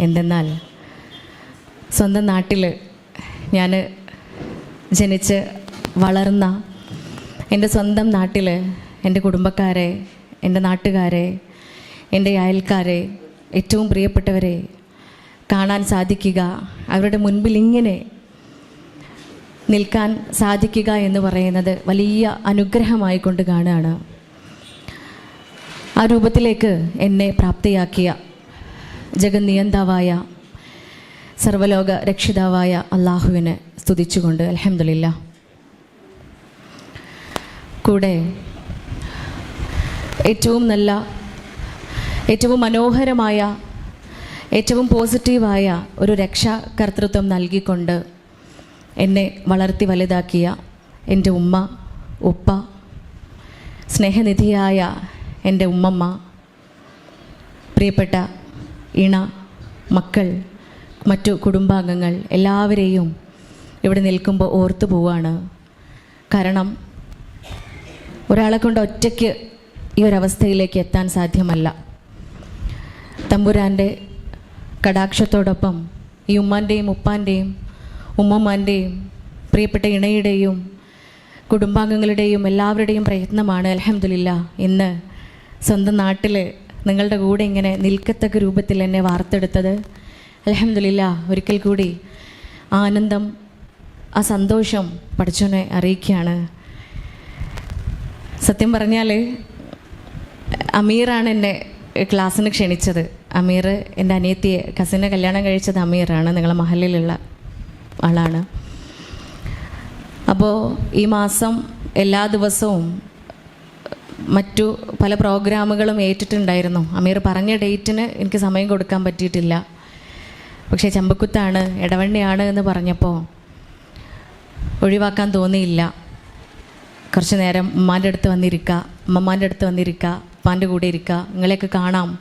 എന്തെന്നാൽ സ്വന്തം നാട്ടിൽ ഞാൻ ജനിച്ച് വളർന്ന എന്റെ സ്വന്തം നാട്ടിൽ എന്റെ കുടുംബക്കാരെ എന്റെ നാട്ടുകാരെ എന്റെ അയൽക്കാരെ ഏറ്റവും പ്രിയപ്പെട്ടവരെ കാണാൻ സാധിക്കുക അവരുടെ മുൻപിൽ ഇങ്ങനെ നിൽക്കാൻ സാധിക്കുക എന്ന് പറയുന്നത് വലിയ അനുഗ്രഹമായി കൊണ്ട് കാണുകയാണ്. ആ രൂപത്തിലേക്ക് എന്നെ പ്രാപ്തിയാക്കിയ ജഗന്നിയന്താവായ സർവലോക രക്ഷിതാവായ അള്ളാഹുവിനെ സ്തുതിച്ചുകൊണ്ട് അലഹമില്ല കൂടെ ഏറ്റവും നല്ല ഏറ്റവും മനോഹരമായ ഏറ്റവും പോസിറ്റീവായ ഒരു രക്ഷാകർത്തൃത്വം നൽകിക്കൊണ്ട് എന്നെ വളർത്തി വലുതാക്കിയ എന്റെ ഉമ്മ ഉപ്പ സ്നേഹനിധിയായ എന്റെ ഉമ്മമ്മ പ്രിയപ്പെട്ട ഇണ മക്കൾ മറ്റു കുടുംബാംഗങ്ങൾ എല്ലാവരെയും ഇവിടെ നിൽക്കുമ്പോൾ ഓർത്തു പോവാണ്. കാരണം ഒരാളെ കൊണ്ട് ഒറ്റയ്ക്ക് ഈ ഒരവസ്ഥയിലേക്ക് എത്താൻ സാധ്യമല്ല. തമ്പുരാന്റെ കടാക്ഷത്തോടൊപ്പം ഈ ഉമ്മാന്റെയും ഉപ്പാന്റെയും ഉമ്മമാന്റെയും പ്രിയപ്പെട്ട ഇണയുടെയും കുടുംബാംഗങ്ങളുടെയും എല്ലാവരുടെയും പ്രയത്നമാണ് അലഹമില്ല ഇന്ന് സ്വന്തം നാട്ടിൽ നിങ്ങളുടെ കൂടെ ഇങ്ങനെ നിൽക്കത്തക്ക രൂപത്തിൽ എന്നെ വാർത്തെടുത്തത്. അലഹമില്ല ഒരിക്കൽ കൂടി ആനന്ദം ആ സന്തോഷം പഠിച്ചോനെ അറിയിക്കുകയാണ്. സത്യം പറഞ്ഞാൽ അമീറാണ് എന്നെ ക്ലാസ്സിന് ക്ഷണിച്ചത്. അമീർ എന്റെ അനിയത്തിയെ കസിനെ കല്യാണം കഴിച്ചത് അമീറാണ് നിങ്ങളെ മഹലിലുള്ള ആളാണ്. അപ്പോൾ ഈ മാസം എല്ലാ ദിവസവും മറ്റു പല പ്രോഗ്രാമുകളും ഏറ്റിട്ടുണ്ടായിരുന്നു. അമീർ പറഞ്ഞ ഡേറ്റിന് എനിക്ക് സമയം കൊടുക്കാൻ പറ്റിയിട്ടില്ല. പക്ഷേ ചമ്പക്കുത്താണ് ഇടവണ്ണിയാണ് എന്ന് പറഞ്ഞപ്പോൾ ഒഴിവാക്കാൻ തോന്നിയില്ല. കുറച്ച് നേരം ഉമ്മാന്റെ അടുത്ത് വന്നിരിക്കുക അമ്മമ്മാന്റെ അടുത്ത് വന്നിരിക്കുക ഉപ്പാന്റെ കൂടെ ഇരിക്കുക നിങ്ങളെയൊക്കെ കാണാം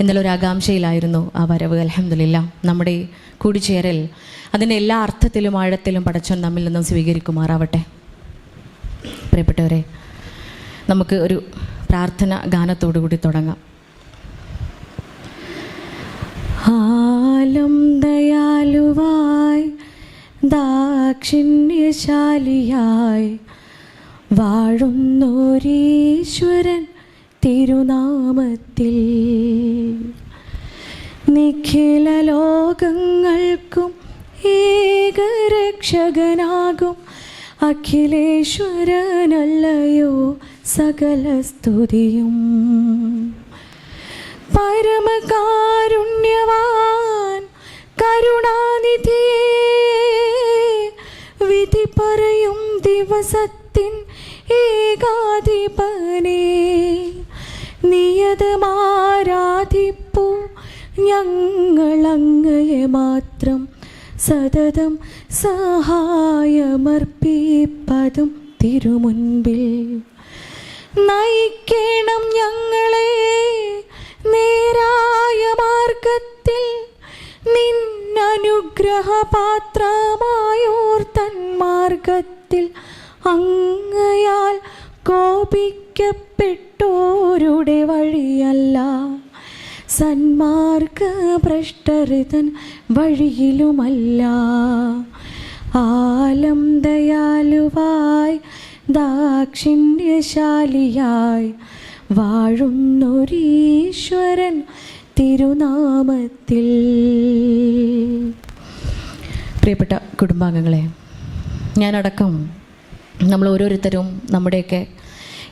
എന്നുള്ളൊരു ആകാംക്ഷയിലായിരുന്നു ആ വരവ് അലഹമില്ല നമ്മുടെ കൂടിച്ചേരൽ അതിന്റെ എല്ലാ അർത്ഥത്തിലും ആഴത്തിലും പടച്ചോൻ നമ്മിൽ നിന്നും സ്വീകരിക്കുമാറാവട്ടെ. പ്രിയപ്പെട്ടവരെ നമുക്ക് ഒരു പ്രാർത്ഥന ഗാനത്തോടു കൂടി തുടങ്ങാം. ആലം ദയാലുവായി ദാക്ഷിണ്യശാലിയായി വാഴുന്നോരീശ്വരൻ തിരുനാമത്തിൽ. നിഖില ലോകങ്ങൾക്കും ഏകരക്ഷകനാകും അഖിലേശ്വരനല്ലയോ സകല സ്തുതിയും. പരമകാരുണ്യവാൻ കരുണാനിധി വിധി പറയും ദിവസത്തിൻ ഏകാധിപനെ നിയതമാരാധിപ്പു ഞങ്ങളങ്ങയെ മാത്രം സതതം സഹായമർപ്പിപ്പതും തിരുമുൻപിൽ. നയിക്കണം ഞങ്ങളെ നേരായ മാർഗത്തിൽ. നിന്നനുഗ്രഹപാത്രമായോർ തന്മാർഗത്തിൽ അങ്ങയാൽ കോപിക്കപ്പെട്ടോരുടെ വഴിയല്ല. സന്മാർഗ ഭ്രഷ്ടരുതൻ വഴിയിലുമല്ല. ആലം ദയാലുവായി ദാക്ഷിണ്യശാലിയായി വാഴുന്നൊരീശ്വരൻ തിരുനാമത്തിൽ. പ്രിയപ്പെട്ട കുടുംബാംഗങ്ങളെ ഞാനടക്കം നമ്മൾ ഓരോരുത്തരും നമ്മുടെയൊക്കെ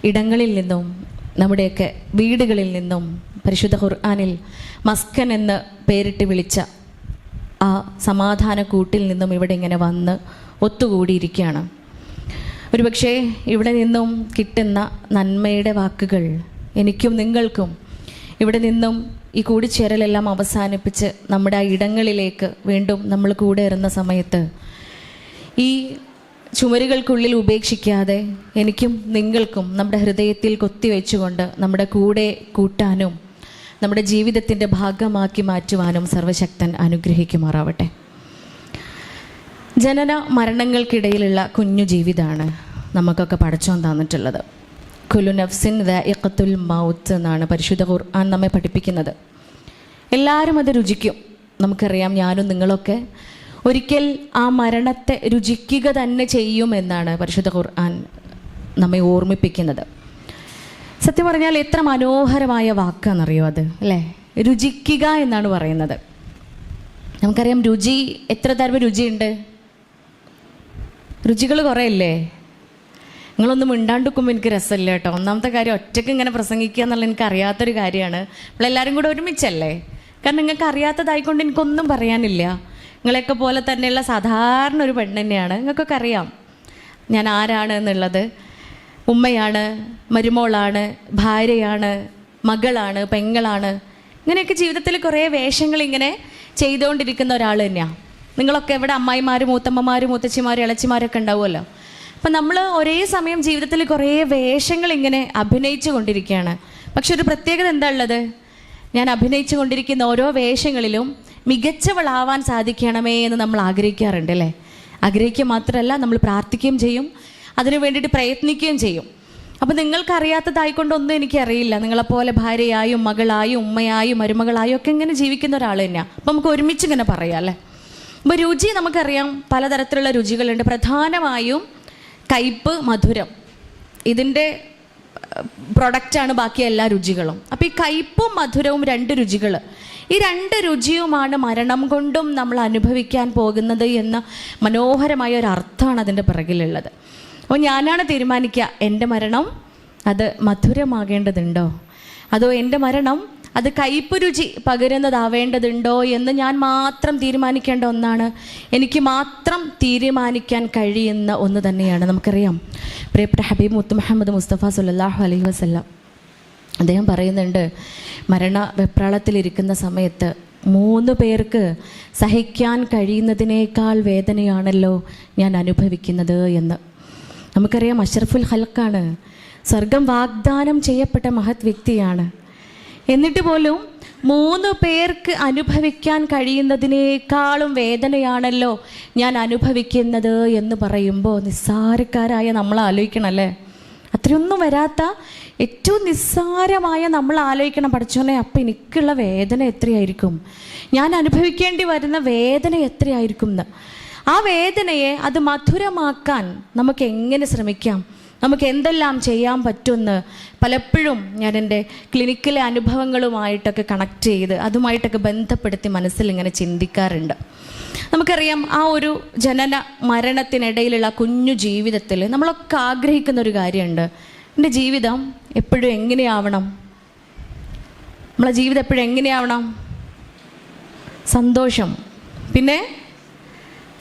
ഇടങ്ങളിൽ നിന്നും നമ്മുടെയൊക്കെ വീടുകളിൽ നിന്നും പരിശുദ്ധ ഖുർആാനിൽ മസ്കൻ എന്ന് പേരിട്ട് വിളിച്ച ആ സമാധാന കൂട്ടിൽ നിന്നും ഇവിടെ ഇങ്ങനെ വന്ന് ഒത്തുകൂടിയിരിക്കുകയാണ്. ഒരുപക്ഷെ ഇവിടെ നിന്നും കിട്ടുന്ന നന്മയുടെ വാക്കുകൾ എനിക്കും നിങ്ങൾക്കും ഇവിടെ നിന്നും ഈ കൂടിച്ചേരലെല്ലാം അവസാനിപ്പിച്ച് നമ്മുടെ ആ ഇടങ്ങളിലേക്ക് വീണ്ടും നമ്മൾ കൂടെ ഇരുന്ന സമയത്ത് ഈ ചുമരുകൾക്കുള്ളിൽ ഉപേക്ഷിക്കാതെ എനിക്കും നിങ്ങൾക്കും നമ്മുടെ ഹൃദയത്തിൽ കൊത്തിവെച്ചുകൊണ്ട് നമ്മുടെ കൂടെ കൂട്ടാനും നമ്മുടെ ജീവിതത്തിന്റെ ഭാഗമാക്കി മാറ്റുവാനും സർവശക്തൻ അനുഗ്രഹിക്കുമാറാവട്ടെ. ജനന മരണങ്ങൾക്കിടയിലുള്ള കുഞ്ഞു ജീവിതമാണ് നമുക്കൊക്കെ പഠിച്ചോൻ തന്നിട്ടുള്ളത്. കുലു നഫ്സിൻ ദഇഖത്തുൽ മൗത്ത് എന്നാണ് പരിശുദ്ധ ഖുർആൻ നമ്മെ പഠിപ്പിക്കുന്നത്. എല്ലാവരും അത് രുചിക്കും. നമുക്കറിയാം ഞാനും നിങ്ങളൊക്കെ ഒരിക്കൽ ആ മരണത്തെ രുചിക്കുക തന്നെ ചെയ്യും എന്നാണ് പരിശുദ്ധ ഖുർആൻ നമ്മെ ഓർമ്മിപ്പിക്കുന്നത്. സത്യം പറഞ്ഞാൽ എത്ര മനോഹരമായ വാക്കാണെന്നറിയോ അത് അല്ലേ? രുചിക്കുക എന്നാണ് പറയുന്നത്. നമുക്കറിയാം രുചി എത്ര തരം രുചിയുണ്ട്? രുചികൾ കുറേ ഇല്ലേ നിങ്ങളൊന്നും മിണ്ടാണ്ടിരിക്കുമ്പോൾ എനിക്ക് രസമില്ല കേട്ടോ. ഒന്നാമത്തെ കാര്യം ഒറ്റയ്ക്ക് ഇങ്ങനെ പ്രസംഗിക്കുക എന്നുള്ള എനിക്ക് അറിയാത്തൊരു കാര്യമാണ്. നമ്മളെല്ലാവരും കൂടെ ഒരുമിച്ചല്ലേ? കാരണം നിങ്ങൾക്ക് അറിയാത്തതായിക്കൊണ്ട് എനിക്കൊന്നും പറയാനില്ല. നിങ്ങളെയൊക്കെ പോലെ തന്നെയുള്ള സാധാരണ ഒരു പെണ്ണ് തന്നെയാണ്. നിങ്ങൾക്കൊക്കെ അറിയാം. ഞാൻ ആരാണ് എന്നുള്ളത്? ഉമ്മയാണ് മരുമോളാണ് ഭാര്യയാണ് മകളാണ് പെങ്ങളാണ്. ഇങ്ങനെയൊക്കെ ജീവിതത്തിൽ കുറേ വേഷങ്ങൾ ഇങ്ങനെ ചെയ്തുകൊണ്ടിരിക്കുന്ന ഒരാൾ തന്നെയാണ് നിങ്ങളൊക്കെ എവിടെ അമ്മായിമാരും മൂത്തമ്മമാരും മൂത്തച്ഛിമാരും ഇളച്ചിമാരൊക്കെ ഉണ്ടാവുമല്ലോ. അപ്പം നമ്മൾ ഒരേ സമയം ജീവിതത്തിൽ കുറേ വേഷങ്ങൾ ഇങ്ങനെ അഭിനയിച്ചു കൊണ്ടിരിക്കുകയാണ്. പക്ഷെ ഒരു പ്രത്യേകത എന്താ ഉള്ളത്? ഞാൻ അഭിനയിച്ചു കൊണ്ടിരിക്കുന്ന ഓരോ വേഷങ്ങളിലും മികച്ചവളാവാൻ സാധിക്കണമേ എന്ന് നമ്മൾ ആഗ്രഹിക്കാറുണ്ട് അല്ലേ? ആഗ്രഹിക്കുക മാത്രമല്ല നമ്മൾ പ്രാർത്ഥിക്കുകയും ചെയ്യും. അതിനു വേണ്ടിയിട്ട് പ്രയത്നിക്കുകയും ചെയ്യും. അപ്പം നിങ്ങൾക്കറിയാത്തതായിക്കൊണ്ടൊന്നും എനിക്കറിയില്ല. നിങ്ങളെപ്പോലെ ഭാര്യയായും മകളായും ഉമ്മയായും മരുമകളായും ഒക്കെ ഇങ്ങനെ ജീവിക്കുന്ന ഒരാൾ തന്നെയാണ് അപ്പം നമുക്ക് ഒരുമിച്ച് ഇങ്ങനെ പറയാം അല്ലേ? അപ്പോൾ രുചി നമുക്കറിയാം. പലതരത്തിലുള്ള രുചികളുണ്ട്. പ്രധാനമായും കയ്പ് മധുരം. ഇതിന്റെ പ്രൊഡക്റ്റാണ് ബാക്കി എല്ലാ രുചികളും. അപ്പോൾ ഈ കയ്പും മധുരവും രണ്ട് രുചികൾ ഈ രണ്ട് രുചിയുമാണ് മരണം കൊണ്ടും നമ്മൾ അനുഭവിക്കാൻ പോകുന്നത് എന്ന മനോഹരമായ ഒരു അർത്ഥമാണ് അതിന്റെ പിറകിലുള്ളത്. അപ്പോൾ ഞാനാണ് തീരുമാനിക്കുക എന്റെ മരണം അത് മധുരമാകേണ്ടതുണ്ടോ? അതോ എന്റെ മരണം അത് കയ്പ് രുചി പകരുന്നതാവേണ്ടതുണ്ടോ എന്ന് ഞാൻ മാത്രം തീരുമാനിക്കേണ്ട ഒന്നാണ്. എനിക്ക് മാത്രം തീരുമാനിക്കാൻ കഴിയുന്ന ഒന്ന് തന്നെയാണ്. നമുക്കറിയാം. പ്രിയപ്പെട്ട ഹബീബ് മുത്ത് മുഹമ്മദ് മുസ്തഫ സുല്ലാഹു അലൈഹി വസല്ലം അദ്ദേഹം പറയുന്നുണ്ട് മരണ വെപ്രാളത്തിലിരിക്കുന്ന സമയത്ത് മൂന്ന് പേർക്ക് സഹിക്കാൻ കഴിയുന്നതിനേക്കാൾ വേദനയാണല്ലോ ഞാൻ അനുഭവിക്കുന്നത് എന്ന്. നമുക്കറിയാം അഷറഫുൽ ഹൽക്കാണ് സ്വർഗം വാഗ്ദാനം ചെയ്യപ്പെട്ട മഹത് വ്യക്തിയാണ്. എന്നിട്ട് പോലും മൂന്ന് പേർക്ക് അനുഭവിക്കാൻ കഴിയുന്നതിനേക്കാളും വേദനയാണല്ലോ ഞാൻ അനുഭവിക്കുന്നത് എന്ന് പറയുമ്പോൾ നിസ്സാരക്കാരായ നമ്മൾ ആലോചിക്കണമല്ലേ അത്രയൊന്നും വരാത്ത ഏറ്റവും നിസ്സാരമായ നമ്മൾ ആലോചിക്കണം. പഠിച്ചോനെ അപ്പം എനിക്കുള്ള വേദന എത്രയായിരിക്കും? ഞാൻ അനുഭവിക്കേണ്ടി വരുന്ന വേദന എത്രയായിരിക്കും എന്ന്. ആ വേദനയെ അത് മധുരമാക്കാൻ നമുക്ക് എങ്ങനെ ശ്രമിക്കാം? നമുക്ക് എന്തെല്ലാം ചെയ്യാൻ പറ്റുമെന്ന് പലപ്പോഴും ഞാൻ എന്റെ ക്ലിനിക്കിലെ അനുഭവങ്ങളുമായിട്ടൊക്കെ കണക്ട് ചെയ്ത് അതുമായിട്ടൊക്കെ ബന്ധപ്പെടുത്തി മനസ്സിൽ ഇങ്ങനെ ചിന്തിക്കാറുണ്ട്. നമുക്കറിയാം ആ ഒരു ജനന മരണത്തിനിടയിലുള്ള കുഞ്ഞു ജീവിതത്തിൽ നമ്മളൊക്കെ ആഗ്രഹിക്കുന്ന ഒരു കാര്യമുണ്ട്. എന്റെ ജീവിതം എപ്പോഴും എങ്ങനെയാവണം? നമ്മളെ ജീവിതം എപ്പോഴും എങ്ങനെയാവണം? സന്തോഷം. പിന്നെ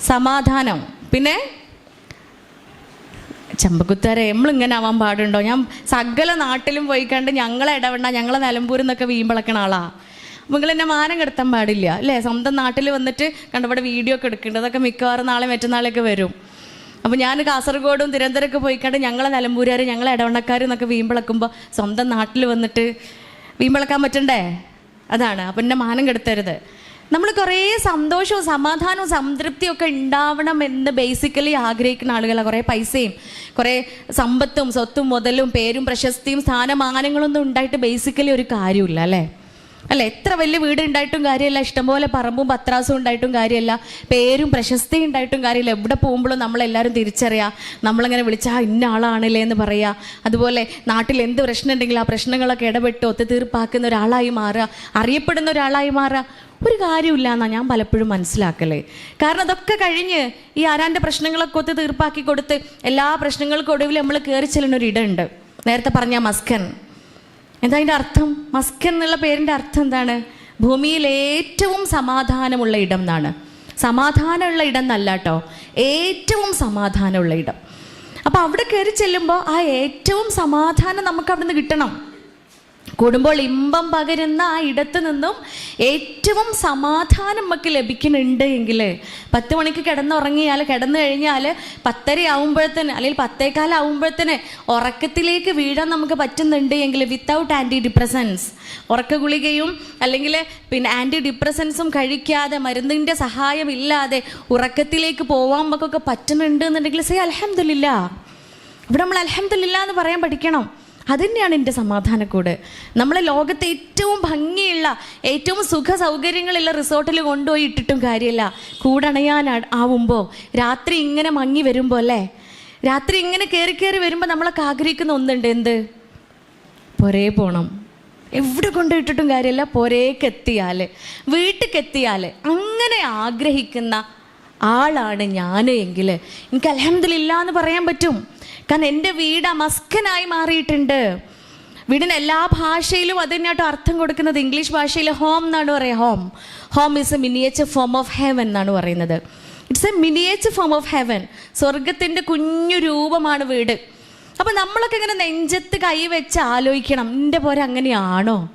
സമാധാനം. പിന്നെ ചമ്പക്കുത്താരെ നമ്മളിങ്ങനെ ആവാൻ പാടുണ്ടോ? ഞാൻ സകല നാട്ടിലും പോയി കണ്ട് ഞങ്ങളെ ഇടവണ്ണ ഞങ്ങളെ നിലമ്പൂരിൽ നിന്നൊക്കെ വീമ്പിളക്കണ ആളാ. നിങ്ങൾ എന്നെ മാനം കെടുത്താൻ പാടില്ല അല്ലേ? സ്വന്തം നാട്ടിൽ വന്നിട്ട് കണ്ടവിടെ വീഡിയോ ഒക്കെ എടുക്കേണ്ടത് അതൊക്കെ മിക്കവാറും നാളെ മറ്റന്നാളെയൊക്കെ വരും. അപ്പോൾ ഞാൻ കാസർഗോഡും തിരുവനന്തപുരമൊക്കെ പോയി കണ്ട് ഞങ്ങളെ നിലമ്പൂരുകാർ ഞങ്ങളെ ഇടവണ്ണക്കാർ എന്നൊക്കെ വീമ്പിളക്കുമ്പോൾ സ്വന്തം നാട്ടിൽ വന്നിട്ട് വീമ്പിളക്കാൻ പറ്റണ്ടേ? അതാണ്. അപ്പം എന്നെ മാനം കെടുത്തരുത്. നമ്മൾ കുറേ സന്തോഷവും സമാധാനവും സംതൃപ്തിയും ഒക്കെ ഉണ്ടാവണം എന്ന് ബേസിക്കലി ആഗ്രഹിക്കുന്ന ആളുകളാണ് കുറേ പൈസയും കുറേ സമ്പത്തും സ്വത്തും മുതലും പേരും പ്രശസ്തിയും സ്ഥാനമാനങ്ങളൊന്നും ഉണ്ടായിട്ട് ബേസിക്കലി ഒരു കാര്യമില്ല അല്ലേ? അല്ല? എത്ര വലിയ വീട് ഉണ്ടായിട്ടും കാര്യമല്ല. ഇഷ്ടംപോലെ പറമ്പും പത്രാസും ഉണ്ടായിട്ടും കാര്യമല്ല. പേരും പ്രശസ്തിയും ഉണ്ടായിട്ടും കാര്യമില്ല. എവിടെ പോകുമ്പോഴും നമ്മളെല്ലാവരും തിരിച്ചറിയാം. നമ്മളിങ്ങനെ വിളിച്ചാൽ ഇന്ന ആളാണല്ലേ? എന്ന് പറയുക അതുപോലെ നാട്ടിൽ എന്ത് പ്രശ്നം ഉണ്ടെങ്കിലും ആ പ്രശ്നങ്ങളൊക്കെ ഇടപെട്ട് ഒത്തുതീർപ്പാക്കുന്ന ഒരാളായി മാറുക. അറിയപ്പെടുന്ന ഒരാളായി മാറുക. ഒരു കാര്യമില്ല എന്നാണ് ഞാൻ പലപ്പോഴും മനസ്സിലാക്കലേ. കാരണം അതൊക്കെ കഴിഞ്ഞ് ഈ ആരാന്റെ പ്രശ്നങ്ങളൊക്കെ ഒത്ത് തീർപ്പാക്കി കൊടുത്ത് എല്ലാ പ്രശ്നങ്ങൾക്കും ഒടുവിൽ നമ്മൾ കയറി ചെല്ലുന്ന ഒരു നേരത്തെ പറഞ്ഞ മസ്കൻ. എന്താ അതിന്റെ അർത്ഥം? മസ്കൻ എന്നുള്ള പേരിന്റെ അർത്ഥം എന്താണ്? ഭൂമിയിൽ ഏറ്റവും സമാധാനമുള്ള ഇടം എന്നാണ്. സമാധാനമുള്ള ഇടം എന്നല്ല കേട്ടോ ഏറ്റവും സമാധാനമുള്ള ഇടം. അപ്പോൾ അവിടെ കയറി ചെല്ലുമ്പോൾ ആ ഏറ്റവും സമാധാനം നമുക്ക് അവിടെ നിന്ന് കിട്ടണം. കൂടുമ്പോൾ ഇമ്പം പകരുന്ന ആ ഇടത്ത് നിന്നും ഏറ്റവും സമാധാനം നമുക്ക് ലഭിക്കുന്നുണ്ട് എങ്കിൽ പത്ത് മണിക്ക് കിടന്നുറങ്ങിയാൽ കിടന്നു കഴിഞ്ഞാൽ പത്തര ആവുമ്പോഴത്തേന് അല്ലെങ്കിൽ പത്തേക്കാലാവുമ്പോഴത്തേന് ഉറക്കത്തിലേക്ക് വീഴാൻ നമുക്ക് പറ്റുന്നുണ്ട് എങ്കിൽ വിത്തൗട്ട് ആന്റി ഡിപ്രസൻസ് ഉറക്ക ഗുളികയും അല്ലെങ്കിൽ പിന്നെ ആന്റി ഡിപ്രസൻസും കഴിക്കാതെ മരുന്നിന്റെ സഹായം ഇല്ലാതെ ഉറക്കത്തിലേക്ക് പോകാൻ നമുക്കൊക്കെ പറ്റുന്നുണ്ട് എന്നുണ്ടെങ്കിൽ സേ അലഹമില്ല ഇവിടെ നമ്മൾ അലഹമില്ല എന്ന് പറയാൻ പഠിക്കണം. അതുതന്നെയാണ് എന്റെ സമാധാനക്കൂട്. നമ്മളെ ലോകത്തെ ഏറ്റവും ഭംഗിയുള്ള ഏറ്റവും സുഖ സൗകര്യങ്ങളുള്ള റിസോർട്ടിൽ കൊണ്ടുപോയി ഇട്ടിട്ടും കാര്യമില്ല. കൂടണയാൻ ആവുമ്പോൾ രാത്രി ഇങ്ങനെ മങ്ങി വരുമ്പോൾ അല്ലേ? രാത്രി ഇങ്ങനെ കയറി കയറി വരുമ്പോൾ നമ്മളൊക്കെ ആഗ്രഹിക്കുന്ന ഒന്നുണ്ട്. എന്ത്? പുരേ പോകണം എവിടെ കൊണ്ടുപോയിട്ടിട്ടും കാര്യമില്ല. വീട്ടിലേക്ക് എത്തിയാൽ അങ്ങനെ ആഗ്രഹിക്കുന്ന ആളാണ് ഞാൻ എങ്കിൽ എനിക്ക് അലഹമില്ല എന്ന് പറയാൻ പറ്റും. കാരണം എന്റെ വീട് അമസ്കനായി മാറിയിട്ടുണ്ട്. വീടിന് എല്ലാ ഭാഷയിലും അത് തന്നെയാട്ടോ അർത്ഥം കൊടുക്കുന്നത്. ഇംഗ്ലീഷ് ഭാഷയിൽ ഹോം എന്നാണ് പറയുക. Home home is a miniature form of heaven എന്നാണ് പറയുന്നത്. It's a miniature form of heaven സ്വർഗത്തിന്റെ കുഞ്ഞു രൂപമാണ് വീട്. അപ്പം നമ്മളൊക്കെ ഇങ്ങനെ നെഞ്ചത്ത് കൈ വെച്ച് ആലോചിക്കണം. എന്റെ പോരെ അങ്ങനെയാണോ?